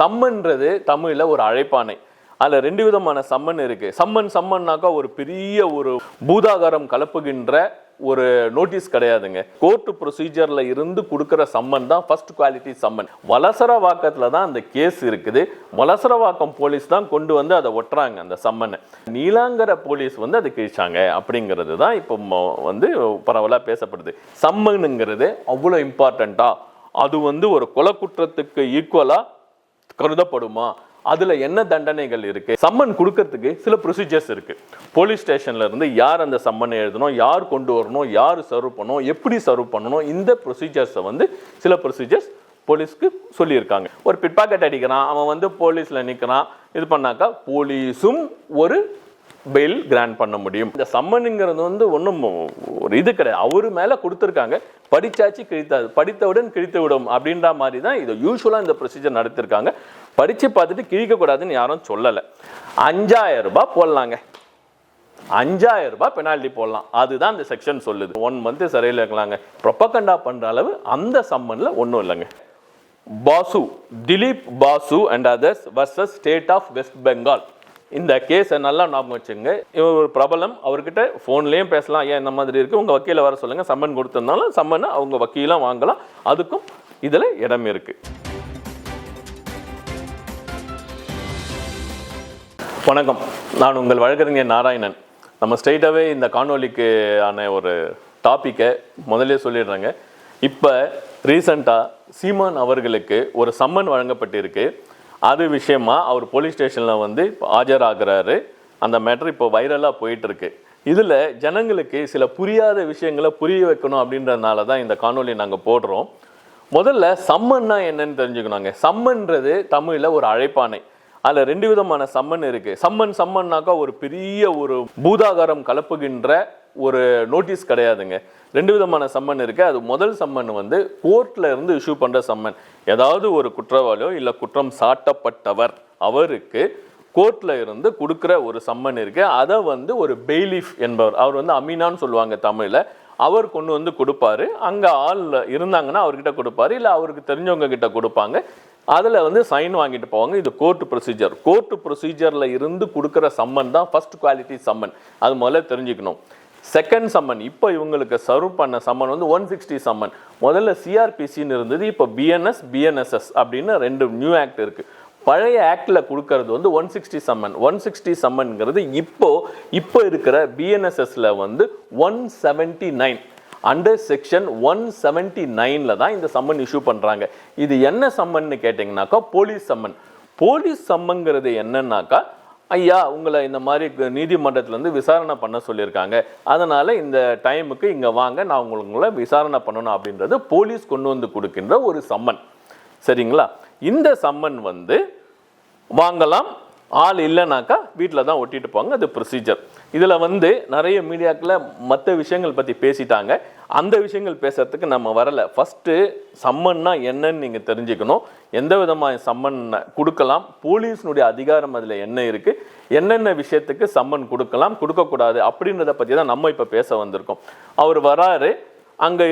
சம்மன்றது தமிழில் ஒரு அழைப்பானை. அதில் ரெண்டு விதமான சம்மன் இருக்குது சம்மன் சம்மன்னாக்கா ஒரு பெரிய ஒரு பூதாகாரம் கலப்புகின்ற ஒரு நோட்டீஸ் கிடையாதுங்க. கோர்ட்டு ப்ரொசீஜரில் இருந்து கொடுக்குற சம்மன் தான் ஃபர்ஸ்ட் குவாலிட்டி சம்மன். வலசர வாக்கத்தில் தான் அந்த கேஸ் இருக்குது. வலசரவாக்கம் போலீஸ் தான் கொண்டு வந்து அதை ஒட்டுறாங்க அந்த சம்மனை நீலாங்கர போலீஸ் வந்து அதை கிழிச்சாங்க அப்படிங்கிறது தான் இப்போ வந்து பரவலாக பேசப்படுது. சம்மனுங்கிறது அவ்வளோ இம்பார்ட்டண்ட்டாக அது வந்து ஒரு கொலை குற்றத்துக்கு ஈக்குவலாக கருதப்படுமா? அதுல என்ன தண்டனைகள் இருக்கு? சம்மன் கொடுக்கறதுக்கு சில ப்ரொசீஜர்ஸ் இருக்கு. போலீஸ் ஸ்டேஷன்ல இருந்து யார் அந்த சம்மனை எழுதணும்? யார் கொண்டு வரணும்? யார் சர்வ் பண்ணணும்? எப்படி சர்வ் பண்ணணும்? இந்த ப்ரொசீஜர்ஸை வந்து சில ப்ரொசீஜர்ஸ் போலீஸ்க்கு சொல்லியிருக்காங்க. ஒரு பிட்பாக்கெட் அடிக்கிறான். அவன் வந்து போலீஸில் நிற்கிறான் இது பண்ணாக்கா போலீஸும் ஒரு பெயில் கிராண்ட் பண்ண முடியும். இந்த சம்மனுங்கிறது வந்து ஒன்றும் ஒரு இது கிடையாது. அவர் மேலே கொடுத்துருக்காங்க. படித்தாச்சு கிழித்தாது படித்தவுடன் கிழித்து விடும் அப்படின்ற மாதிரி தான் இது யூஸ்வலாக இந்த ப்ரொசீஜர் நடத்திருக்காங்க. படித்து பார்த்துட்டு கிழிக்கக்கூடாதுன்னு யாரும் சொல்லலை. அஞ்சாயிரம் ரூபாய் போடலாங்க. அஞ்சாயிரம் ரூபாய் பெனால்ட்டி போடலாம். அதுதான் இந்த செக்ஷன் சொல்லுது. ஒன் மந்த் சிறையில் இருக்கலாங்க. ப்ரொப்பகண்டா பண்ணுற அளவு அந்த சம்மனில் ஒன்றும் இல்லைங்க. Basu Dilip Basu and others versus state of West Bengal இந்த கேஸை நல்லா ஞாபகம் வச்சுங்க இவர் ஒரு பிரபலம் அவர்கிட்ட ஃபோன்லேயும் பேசலாம். ஏன் இந்த மாதிரி இருக்குது உங்கள் வக்கீலை வர சொல்லுங்கள் சம்மன் கொடுத்துருந்தாலும் சம்மனை அவங்க வக்கீலாம் வாங்கலாம். அதுக்கும் இதில் இடம் இருக்குது வணக்கம். நான் உங்கள் வழக்கறிஞர் நாராயணன். நம்ம ஸ்ட்ரெயிட்டாகவே இந்த காணொலிக்கு ஆன ஒரு டாப்பிக்கை முதல்ல சொல்லிடுறேங்க. இப்போ ரீசண்டாக சீமான் அவர்களுக்கு ஒரு சம்மன் வழங்கப்பட்டிருக்கு. அது விஷயமா அவர் போலீஸ் ஸ்டேஷனில் வந்து ஆஜராகிறாரு. அந்த மேட்ரு இப்போ வைரலாக போயிட்டுருக்கு. இதில் ஜனங்களுக்கு சில புரியாத விஷயங்களை புரிய வைக்கணும் அப்படின்றதுனால தான் இந்த காணொலி நாங்கள் போடுறோம். முதல்ல சம்மன்னா என்னன்னு தெரிஞ்சுக்கணுங்க. சம்மன்றது தமிழில் ஒரு அழைப்பானை. அதில் ரெண்டு விதமான சம்மன் இருக்குது சம்மன் சம்மன்னாக்கா ஒரு பெரிய ஒரு பூதாகாரம் கலப்புகின்ற ஒரு நோட்டீஸ் கிடையாதுங்க. ரெண்டு விதமான சம்மன் இருக்கு. அது முதல் சம்மன் வந்து கோர்ட்ல இருந்து இஷ்யூ பண்ற சம்மன். ஏதாவது ஒரு குற்றவாளியோ இல்லை குற்றம் சாட்டப்பட்டவர் அவருக்கு கோர்ட்ல இருந்து கொடுக்குற ஒரு சம்மன் இருக்கு. அதை வந்து ஒரு பெய்லீஃப் என்பவர் அவர் வந்து அமீனான்னு சொல்லுவாங்க தமிழ்ல அவர் கொண்டு வந்து கொடுப்பாரு. அங்க ஆள் இருந்தாங்கன்னா அவர்கிட்ட கொடுப்பாரு இல்ல அவருக்கு தெரிஞ்சவங்க கிட்ட கொடுப்பாங்க. அதில் வந்து சைன் வாங்கிட்டு போவாங்க. இது கோர்ட் ப்ரொசீஜர் கோர்ட் ப்ரொசீஜரில் இருந்து கொடுக்குற சம்மன் தான் ஃபஸ்ட் குவாலிட்டி சம்மன். அது முதல்ல தெரிஞ்சுக்கணும். செகண்ட் சம்மன் இப்போ இவங்களுக்கு சர்வ் பண்ண சம்மன் வந்து ஒன் சிக்ஸ்டி சம்மன் முதல்ல சிஆர்பிசின்னு இருந்தது இப்போ பிஎன்எஸ் பிஎன்எஸ்எஸ் அப்படின்னு ரெண்டு நியூ ஆக்ட் இருக்குது பழைய ஆக்டில் கொடுக்கறது வந்து one sixty summon one sixty சம்மன்ங்கிறது இப்போ இப்போ இருக்கிற பிஎன்எஸ்எஸ்ல வந்து one seventy nine under section one seventy நைனில் தான் இந்த சம்மன் இஷ்யூ பண்ணுறாங்க இது என்ன சம்மன்னு கேட்டிங்கனாக்கா போலீஸ் சம்மன் போலீஸ் சம்மங்கிறது என்னன்னாக்கா ஐயா உங்களை இந்த மாதிரி நீதிமன்றத்திலேருந்து விசாரணை பண்ண சொல்லியிருக்காங்க. அதனால் இந்த டைமுக்கு இங்கே வாங்க நான் உங்களை விசாரணை பண்ணணும் அப்படின்றது போலீஸ் கொண்டு வந்து கொடுக்கின்ற ஒரு சம்மன். சரிங்களா? இந்த சம்மன் வந்து வாங்கலாம். ஆள் இல்லைனாக்கா வீட்டில் தான் ஒட்டிட்டு போங்க அது ப்ரொசீஜர் இதில் வந்து நிறைய மீடியாக்களில் மற்ற விஷயங்கள் பற்றி பேசிட்டாங்க. அந்த விஷயங்கள் பேசுறதுக்கு நம்ம வரல. ஃபஸ்ட்டு சம்மன்னா என்னன்னு நீங்கள் தெரிஞ்சுக்கணும். எந்த விதமான சம்மன் கொடுக்கலாம்? போலீஸினுடைய அதிகாரம் அதில் என்ன இருக்குது என்னென்ன விஷயத்துக்கு சம்மன் கொடுக்கலாம்? கொடுக்கக்கூடாது அப்படின்றத பற்றி தான் நம்ம இப்போ பேச வந்திருக்கோம். அவர் வராரு. அங்கே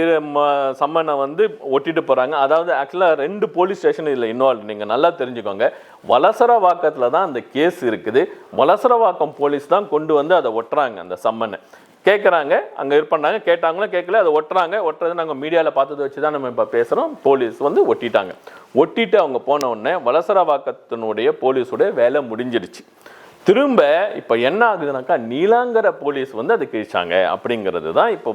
சம்மனை வந்து ஒட்டிட்டு போகிறாங்க அதாவது ஆக்சுவலாக ரெண்டு போலீஸ் ஸ்டேஷன் இதில் இன்வால்வ் நீங்கள் நல்லா தெரிஞ்சுக்கோங்க. வலசரவாக்கத்தில் தான் அந்த கேஸ் இருக்குது. வலசரவாக்கம் போலீஸ் தான் கொண்டு வந்து அதை ஒட்டுறாங்க அந்த சம்மனை. கேட்குறாங்க அங்கே இது பண்ணாங்க. கேட்டாங்களோ கேட்கல அதை ஒட்டுறாங்க. ஒட்டுறது நாங்கள் மீடியாவில் பார்த்ததை வச்சு தான் நம்ம இப்போ பேசுகிறோம் போலீஸ் வந்து ஒட்டிட்டாங்க. ஒட்டிட்டு அவங்க போன உடனே வலசரவாக்கத்தினுடைய போலீஸுடைய வேலை முடிஞ்சிடுச்சு. திரும்ப இப்போ என்ன ஆகுதுனாக்கா நீலாங்கர போலீஸ் வந்து அதை கிழிச்சாங்க. அப்படிங்கிறது தான் இப்போ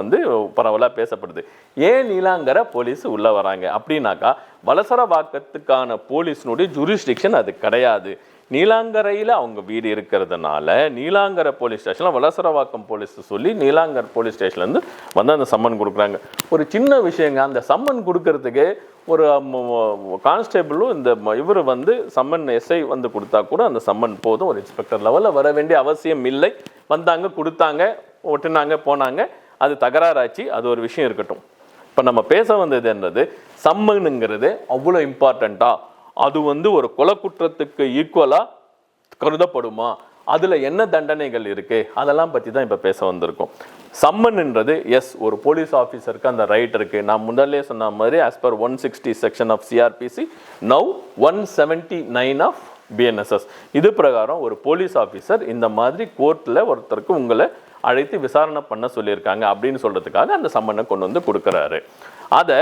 வந்து பரவலாக பேசப்படுது. ஏன் நீலாங்கர போலீஸ் உள்ளே வராங்க? அப்படின்னாக்கா வலசரவாக்கத்துக்கான போலீஸினுடைய ஜூரிஸ்டிக்ஷன் அது கிடையாது. நீலாங்கரையில் அவங்க வீடு இருக்கிறதுனால நீலாங்கர போலீஸ் ஸ்டேஷனில் வலசரவாக்கம் போலீஸ் சொல்லி நீலாங்கர் போலீஸ் ஸ்டேஷன்லேருந்து வந்து அந்த சம்மன் கொடுக்குறாங்க. ஒரு சின்ன விஷயங்க அந்த சம்மன் கொடுக்கறதுக்கு ஒரு கான்ஸ்டேபிளும் இந்த இவர் வந்து சம்மன் எஸ்ஐ வந்து கொடுத்தா கூட அந்த சம்மன் போதும். ஒரு இன்ஸ்பெக்டர் லெவலில் வர வேண்டிய அவசியம் இல்லை. வந்தாங்க கொடுத்தாங்க ஒட்டினாங்க போனாங்க. அது தகராறாச்சு. அது ஒரு விஷயம் இருக்கட்டும். இப்போ நம்ம பேச வந்தது என்னது? சம்மனுங்கிறது அவ்வளோ இம்பார்ட்டண்ட்டா அது வந்து ஒரு கொலை குற்றத்துக்கு ஈக்குவலாக கருதப்படுமா? அதில் என்ன தண்டனைகள் இருக்குது அதெல்லாம் பற்றி தான் இப்போ பேச வந்திருக்கோம். சம்மன்ன்றது எஸ் ஒரு போலீஸ் ஆஃபீஸருக்கு அந்த ரைட் இருக்குது நான் முதல்ல சொன்ன மாதிரி as per one sixty section of CrPC now one seventy nine of BNSS இது பிரகாரம் ஒரு போலீஸ் ஆஃபீஸர் இந்த மாதிரி கோர்ட்டில் ஒருத்தருக்கு உங்களை அழைத்து விசாரணை பண்ண சொல்லியிருக்காங்க அப்படின்னு சொல்கிறதுக்காக அந்த சம்மனை கொண்டு வந்து கொடுக்குறாரு. அதை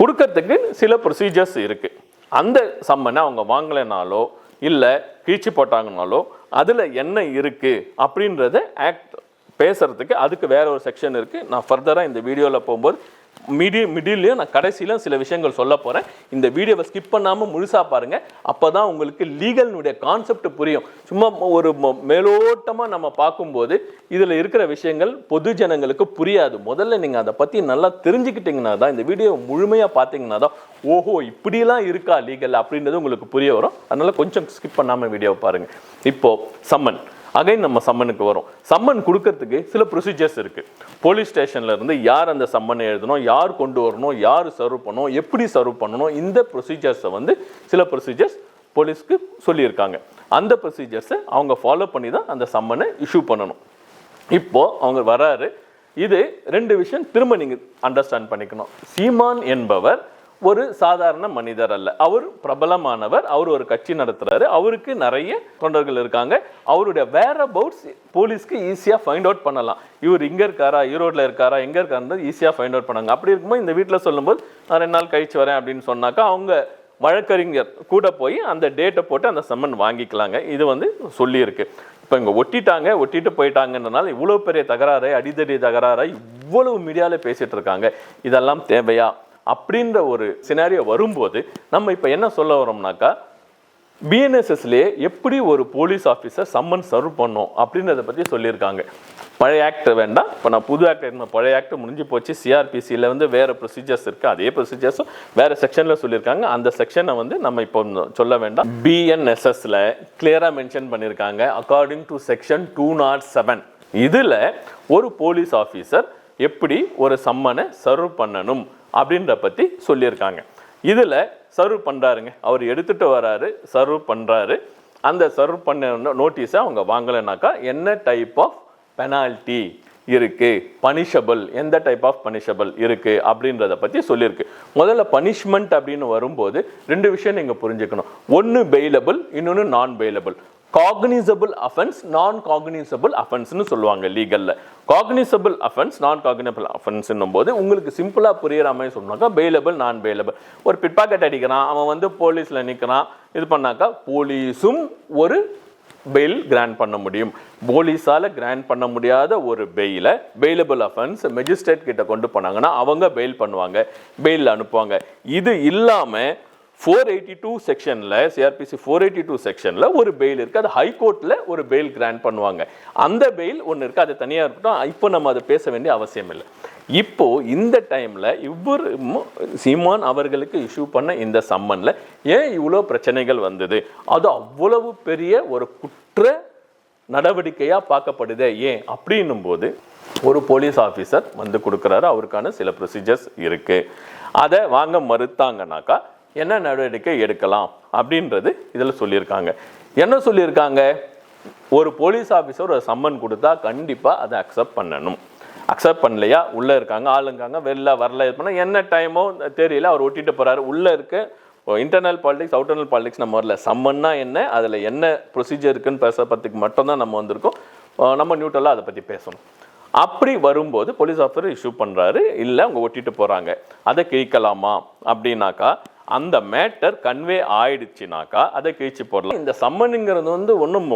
கொடுக்கறதுக்கு சில ப்ரொசீஜர்ஸ் இருக்குது அந்த சம்மனை அவங்க வாங்கலைனாலோ இல்லை கீழ்ச்சி போட்டாங்கனாலோ அதில் என்ன இருக்குது அப்படின்றத ஆக்ட் பேசுகிறதுக்கு அதுக்கு வேற ஒரு செக்ஷன் இருக்குது நான் ஃபர்தராக இந்த வீடியோவில் போகும்போது மிடி மிடிலையும் நான் கடைசியிலும் சில விஷயங்கள் சொல்ல போகிறேன் இந்த வீடியோவை ஸ்கிப் பண்ணாமல் முழுசாக பாருங்கள் அப்போ தான் உங்களுக்கு லீகல்னுடைய கான்செப்ட் புரியும். சும்மா ஒரு மேலோட்டமாக நம்ம பார்க்கும்போது இதில் இருக்கிற விஷயங்கள் பொது ஜனங்களுக்கு புரியாது. முதல்ல நீங்கள் அதை பற்றி நல்லா தெரிஞ்சுக்கிட்டிங்கன்னா தான் இந்த வீடியோ முழுமையாக பார்த்தீங்கன்னா தான் ஓஹோ இப்படிலாம் இருக்கா லீகல் அப்படின்றது உங்களுக்கு புரிய வரும். அதனால் கொஞ்சம் ஸ்கிப் பண்ணாமல் வீடியோவை பாருங்கள் இப்போது சம்மன் அகைன் நம்ம சம்மனுக்கு வரும். சம்மன் கொடுக்கறதுக்கு சில ப்ரொசீஜர்ஸ் இருக்குது போலீஸ் ஸ்டேஷனில் இருந்து யார் அந்த சம்மனை எழுதணும் யார் கொண்டு வரணும் யார் சர்வ் பண்ணணும் எப்படி சர்வ் பண்ணணும் இந்த ப்ரொசீஜர்ஸை வந்து சில ப்ரொசீஜர்ஸ் போலீஸ்க்கு சொல்லியிருக்காங்க. அந்த ப்ரொசீஜர்ஸை அவங்க ஃபாலோ பண்ணி தான் அந்த சம்மனை இஷ்யூ பண்ணணும். இப்போது அவங்க வராரு. இது ரெண்டு விஷயம் திரும்ப நீங்கள் அண்டர்ஸ்டாண்ட் பண்ணிக்கணும். சீமான் என்பவர் ஒரு சாதாரண மனிதர் அல்ல. அவர் பிரபலமானவர். அவர் ஒரு கட்சி நடத்துறாரு. அவருக்கு நிறைய தொண்டர்கள் இருக்காங்க. அவருடைய வேற அபவுட்ஸ் போலீஸ்க்கு ஈஸியாக ஃபைண்ட் அவுட் பண்ணலாம். இவர் இங்கே இருக்காரா? ஈரோட்டில் இருக்காரா? எங்கே இருக்காருன்றது ஈஸியாக ஃபைண்ட் அவுட் பண்ணாங்க. அப்படி இருக்கும்போது இந்த வீட்டில் சொல்லும்போது நான் ரெண்டு நாள் கழிச்சு வரேன் அப்படின்னு சொன்னாக்கா அவங்க வழக்கறிஞர் கூட போய் அந்த டேட்டை போட்டு அந்த சம்மன் வாங்கிக்கலாங்க. இது வந்து சொல்லியிருக்கு. இப்போ இங்கே ஒட்டிட்டாங்க. ஒட்டிட்டு போயிட்டாங்கன்றனால இவ்வளோ பெரிய தகராறு அடிதடி தகராறு இவ்வளவு மீடியாவில் பேசிகிட்டு இருக்காங்க. இதெல்லாம் தேவையா? அப்படின்ற ஒரு சினாரியோ வரும்போது நம்ம இப்போ என்ன சொல்ல வரோம்னாக்கா பிஎன்எஸ்எஸ்லேயே எப்படி ஒரு போலீஸ் ஆஃபீஸர் சம்மன் சர்வ் பண்ணும் அப்படின்றத பற்றி சொல்லியிருக்காங்க. பழைய ஆக்ட் வேண்டாம். இப்போ நான் புது ஆக்ட் இருந்த பழைய ஆக்ட் முடிஞ்சு போச்சு. சிஆர்பிசியில் வந்து வேறு ப்ரொசீஜர்ஸ் இருக்குது அதே ப்ரொசீஜர்ஸும் வேறு செக்ஷனில் சொல்லியிருக்காங்க. அந்த செக்ஷனை வந்து நம்ம இப்போ சொல்ல வேண்டாம். பிஎன்எஸ்எஸில் கிளியராக மென்ஷன் பண்ணியிருக்காங்க. According to section two nought seven இதில் ஒரு போலீஸ் ஆஃபீஸர் எப்படி ஒரு சம்மனை சர்வ் பண்ணணும்? அப்படின்ற பற்றி சொல்லியிருக்காங்க. இதில் சர்வ் பண்ணுறாருங்க அவர் எடுத்துகிட்டு வராரு சர்வ் பண்ணுறாரு அந்த சர்வ் பண்ண நோட்டீஸை அவங்க வாங்கலைனாக்கா என்ன டைப் ஆஃப் பெனால்ட்டி இருக்குது பனிஷபிள் எந்த டைப் ஆஃப் பனிஷபிள் இருக்குது அப்படின்றத பற்றி சொல்லியிருக்கு. முதல்ல பனிஷ்மெண்ட் அப்படின்னு வரும்போது ரெண்டு விஷயம் நீங்கள் புரிஞ்சுக்கணும். ஒன்று பெயிலபிள் இன்னொன்று non bailable cognizable offence non cognizable அஃபென்ஸ்னு சொல்லுவாங்க லீகலில் காக்னிசபிள் அஃபென்ஸ் நான் காக்னிசபிள் அஃபென்ஸ்ன்னும் போது உங்களுக்கு சிம்பிளாக புரியுற மாதிரி சொன்னாக்கா பெயிலபிள் நான் பெயிலபிள் ஒரு பிட்பாக்கெட் அடிக்கிறான் அவன் வந்து போலீஸில் நிற்கிறான் இது பண்ணாக்கா போலீஸும் ஒரு பெயில் கிராண்ட் பண்ண முடியும். போலீஸால் கிராண்ட் பண்ண முடியாத ஒரு பெயிலை பெயிலபிள் அஃபென்ஸ் மெஜிஸ்ட்ரேட் கிட்ட கொண்டு போனாங்கன்னா அவங்க பெயில் பண்ணுவாங்க. பெயில் அனுப்புவாங்க. இது இல்லாமல் ஃபோர் எயிட்டி டூ செக்ஷனில் சிஆர்பிசி ஃபோர் எயிட்டி டூ செக்ஷனில் ஒரு பெயில் இருக்குது அது ஹைகோர்ட்டில் ஒரு பெயில் கிராண்ட் பண்ணுவாங்க. அந்த பெயில் ஒன்று இருக்குது அது தனியாக இருக்கட்டும். இப்போ நம்ம அதை பேச வேண்டிய அவசியம் இல்லை. இப்போ இந்த டைமில் இவர் சீமான் அவர்களுக்கு இஷ்யூ பண்ண இந்த சம்மனில் ஏன் இவ்வளோ பிரச்சனைகள் வந்தது? அது அவ்வளவு பெரிய ஒரு குற்ற நடவடிக்கையாக பார்க்கப்படுதே ஏன்? அப்படின்னும் போது ஒரு போலீஸ் ஆஃபீஸர் வந்து கொடுக்குறாரு. அவருக்கான சில ப்ரொசீஜர்ஸ் இருக்குது அதை வாங்க மறுத்தாங்கனாக்கா என்ன நடவடிக்கை எடுக்கலாம் அப்படின்றது இதில் சொல்லியிருக்காங்க. என்ன சொல்லியிருக்காங்க? ஒரு போலீஸ் ஆஃபீஸர் ஒரு சம்மன் கொடுத்தா கண்டிப்பாக அதை அக்செப்ட் பண்ணணும். அக்செப்ட் பண்ணலையா? உள்ளே இருக்காங்க ஆளுங்காங்க வெளில வரல இது பண்ணால் என்ன டைமோ தெரியல அவர் ஒட்டிட்டு போகிறாரு உள்ளே இருக்க இன்டர்னல் பாலிடிக்ஸ் அவுட்டர்னல் பாலிடிக்ஸ் நம்ம வரல. சம்மன்னா என்ன? அதில் என்ன ப்ரொசீஜர் இருக்குன்னு பேச பற்றிக்கு மட்டும்தான் நம்ம வந்திருக்கோம். நம்ம நியூட்ரலாக அதை பற்றி பேசணும். அப்படி வரும்போது போலீஸ் ஆஃபீஸர் இஷ்யூ பண்ணுறாரு இல்லை அவங்க ஒட்டிட்டு போகிறாங்க அதை கிழிக்கலாமா? அப்படின்னாக்கா அந்த மேட்டர் கன்வே ஆயிடுச்சுனாக்கா அதை கிழிச்சு போடலாம். இந்த சம்மனுங்கிறது வந்து ஒன்றும்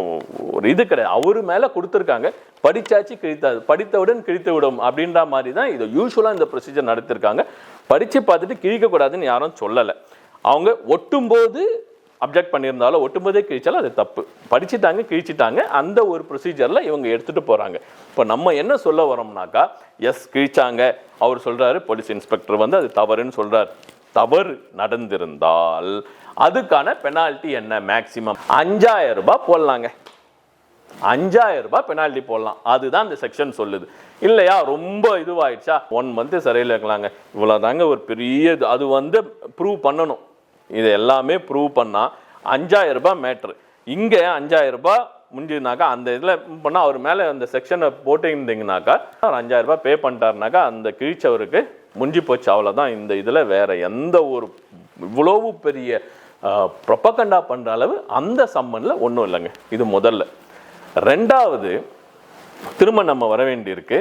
ஒரு இது கிடையாது. அவர் மேலே கொடுத்துருக்காங்க. படிச்சாச்சு கிழித்தாது படித்தவுடன் கிழித்து விடும் அப்படின்ற மாதிரி தான் இது யூஸ்வலாக இந்த ப்ரொசீஜர் நடத்திருக்காங்க. படித்து பார்த்துட்டு கிழிக்கக்கூடாதுன்னு யாரும் சொல்லலை. அவங்க ஒட்டும்போது அப்ஜெக்ட் பண்ணியிருந்தாலும் ஒட்டும்போதே கிழிச்சாலும் அது தப்பு. படிச்சுட்டாங்க கிழிச்சிட்டாங்க. அந்த ஒரு ப்ரொசீஜரில் இவங்க எடுத்துகிட்டு போகிறாங்க இப்போ நம்ம என்ன சொல்ல வரோம்னாக்கா எஸ் கிழிச்சாங்க. அவர் சொல்கிறாரு போலீஸ் இன்ஸ்பெக்டர் வந்து அது தவறுன்னு சொல்கிறார் தவறு நடந்திருந்தால் அதுக்கான பெனால்ட்டி என்ன மேக்சிமம் அஞ்சாயிரம் ரூபாய் போடலாங்க. அஞ்சாயிரம் ரூபாய் பெனால்ட்டி போடலாம். அதுதான் இந்த செக்ஷன் சொல்லுது. இல்லையா? ரொம்ப இதுவாயிடுச்சா? ஒன் மந்த் சிறையில் இருக்கலாங்க. இவ்வளோதாங்க ஒரு பெரிய இது. அது வந்து ப்ரூவ் பண்ணணும். இது எல்லாமே ப்ரூவ் பண்ணால் அஞ்சாயிரம் ரூபாய் மேட்ரு இங்கே அஞ்சாயிரம் ரூபாய் முடிஞ்சதுனாக்கா அந்த இதில் பண்ணால் அவர் மேலே அந்த செக்ஷனை போட்டிருந்தீங்கனாக்கா ஒரு அஞ்சாயிரம் ரூபாய் பே பண்ணிட்டாருனாக்கா அந்த கிழிச்சவருக்கு முடிஞ்சு போச்சு அவ்வளோதான் இந்த இதில் வேறு எந்த ஒரு இவ்வளவு பெரிய ப்ரொப்பகண்டா பண்ணுற அளவு அந்த சம்மனில் ஒன்றும் இல்லைங்க. இது முதல்ல. ரெண்டாவது திரும்ப நம்ம வர வேண்டியிருக்கு.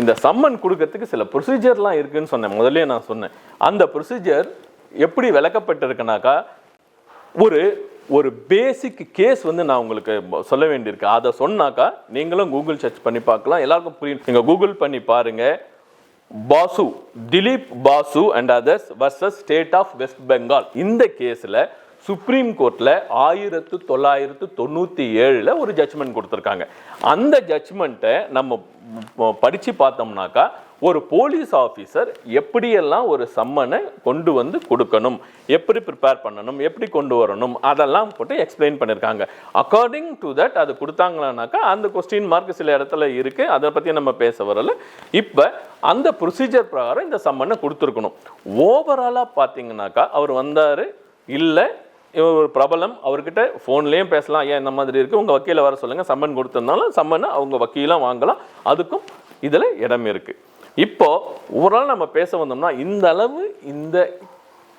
இந்த சம்மன் கொடுக்கறதுக்கு சில ப்ரொசீஜர்லாம் இருக்குதுன்னு சொன்னேன். முதல்ல நான் சொன்னேன். அந்த ப்ரொசீஜர் எப்படி விளக்கப்பட்டிருக்குனாக்கா ஒரு ஒரு பேசிக் கேஸ் வந்து நான் உங்களுக்கு சொல்ல வேண்டியிருக்கு. அதை சொன்னாக்கா நீங்களும் கூகுள் சர்ச் பண்ணி பார்க்கலாம். எல்லாருக்கும் புரியும். நீங்கள் கூகுள் பண்ணி பாருங்கள் Basu Dilip Basu and others versus state of West Bengal இந்த கேஸில் சுப்ரீம் கோர்ட்டில் ஆயிரத்து தொள்ளாயிரத்து தொண்ணூற்றி ஏழில் ஒரு ஜட்ஜ்மெண்ட் கொடுத்துருக்காங்க. அந்த ஜட்ஜ்மெண்ட்டை நம்ம படித்து பார்த்தோம்னாக்கா ஒரு போலீஸ் ஆஃபீஸர் எப்படியெல்லாம் ஒரு சம்மனை கொண்டு வந்து கொடுக்கணும்? எப்படி ப்ரிப்பேர் பண்ணணும்? எப்படி கொண்டு வரணும்? அதெல்லாம் போட்டு எக்ஸ்பிளைன் பண்ணியிருக்காங்க அக்கார்டிங் டு தட் அது கொடுத்தாங்களானாக்கா அந்த கொஸ்டின் மார்க் சில இடத்துல இருக்குது அதை பற்றி நம்ம பேச வரல. இப்போ அந்த ப்ரொசீஜர் பிரகாரம் இந்த சம்மனை கொடுத்துருக்கணும். ஓவராலாக பார்த்தீங்கன்னாக்கா அவர் வந்தார் இல்லை இவர் ஒரு பிரபலம் அவர்கிட்ட ஃபோன்லேயும் பேசலாம். ஏன் இந்த மாதிரி இருக்குது உங்கள் வக்கீலை வர சொல்லுங்கள் சம்மன் கொடுத்துருந்தாலும் சம்மனை அவங்க வக்கீலாம் வாங்கலாம். அதுக்கும் இதில் இடம் இருக்குது இப்போது ஓவரால் நம்ம பேச வந்தோம்னா இந்த அளவு இந்த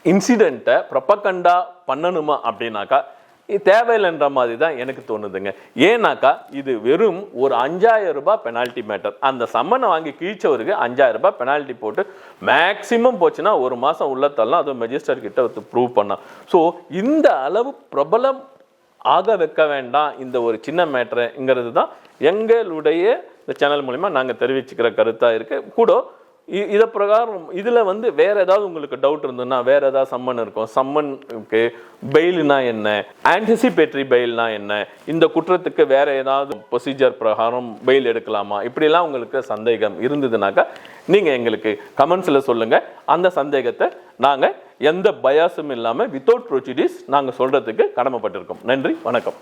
இன்சிடெண்ட்டை ப்ரப்பகண்டா பண்ணணுமா அப்படின்னாக்கா இது தேவையில்லைன்ற மாதிரி தான் எனக்கு தோணுதுங்க. ஏன்னாக்கா இது வெறும் ஒரு அஞ்சாயிரம் ரூபாய் பெனால்ட்டி மேட்டர் அந்த சம்மனை வாங்கி கிழிச்சவருக்கு அஞ்சாயிரம் ரூபாய் பெனால்ட்டி போட்டு மேக்ஸிமம் போச்சுன்னா ஒரு மாதம் உள்ளத்தெல்லாம் அதுவும் மெஜிஸ்டர் கிட்ட ப்ரூவ் பண்ணலாம். ஸோ இந்த அளவு பிரபலம் ஆக வைக்க வேண்டாம். இந்த ஒரு சின்ன மேட்டருங்கிறது தான் எங்களுடைய இந்த சேனல் மூலிமா நாங்கள் தெரிவிச்சுக்கிற கருத்தாக இருக்குது கூட இதை பிரகாரம் இதில் வந்து வேறு ஏதாவது உங்களுக்கு டவுட் இருந்ததுன்னா வேறு ஏதாவது சம்மன் இருக்கும். சம்மனுக்கு பெயில்னா என்ன? ஆன்டிசிபேட்டரி பெயில்னா என்ன? இந்த குற்றத்துக்கு வேறு ஏதாவது ப்ரொசீஜர் பிரகாரம் பெயில் எடுக்கலாமா? இப்படிலாம் உங்களுக்கு சந்தேகம் இருந்ததுனாக்கா நீங்கள் எங்களுக்கு கமெண்ட்ஸில் சொல்லுங்கள் அந்த சந்தேகத்தை நாங்கள் எந்த பயாஸும் இல்லாமல் வித்தவுட் ப்ரொசீடிஸ் நாங்கள் சொல்கிறதுக்கு கடமைப்பட்டிருக்கோம். நன்றி வணக்கம்.